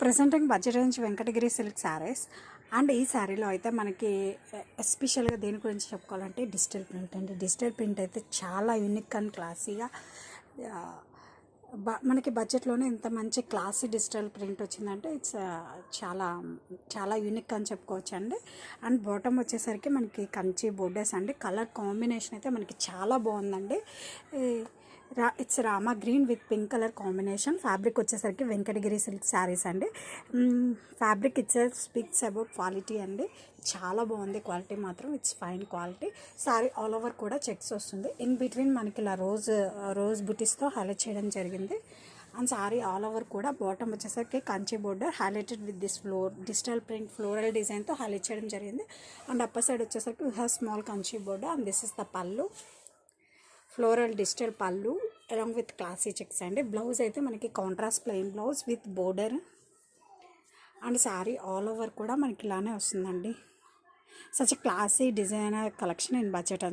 Presenting budget range Venkatagiri silk sarees and ఈ శారీలో అయితే మనకి ఎస్పెషల్గా దేని గురించి చెప్పుకోవాలంటే డిజిటల్ ప్రింట్ అండి. డిజిటల్ ప్రింట్ అయితే చాలా యూనిక్ అండ్ క్లాసీగా బ మనకి బడ్జెట్లోనే ఇంత మంచి క్లాసీ డిజిటల్ ప్రింట్ వచ్చిందంటే ఇట్స్ చాలా చాలా యూనిక్ అని చెప్పుకోవచ్చు అండి అండ్ బాటమ్ వచ్చేసరికి మనకి కంచి బోర్డర్స్ అండి. కలర్ కాంబినేషన్ అయితే మనకి చాలా బాగుందండి. రా it's Rama green with pink colour combination fabric వచ్చేసరికి వెంకటగిరి సిల్క్ శారీస్ అండి. Fabric it's speaks about quality అండి. చాలా బాగుంది క్వాలిటీ మాత్రం. It's fine quality sari all over కూడా చెక్స్ వస్తుంది. ఇన్ బిట్వీన్ మనకి ఇలా రోజ్ రోజ్ బుటీస్తో హైలైట్ చేయడం జరిగింది. అండ్ సారీ ఆల్ ఓవర్ కూడా బాటమ్ వచ్చేసరికి Kanchi border highlighted with this floral digital print floral డిజైన్తో హైలైట్ చేయడం జరిగింది. అండ్ అప్పర్ సైడ్ వచ్చేసరికి we have small Kanchi border and this is the pallu floral digital pallu along with classy checks అండి. Blouse అయితే మనకి contrast plain blouse with border and sari all over కూడా మనకి ఇలానే వస్తుందండి. Such classy designer collection in budget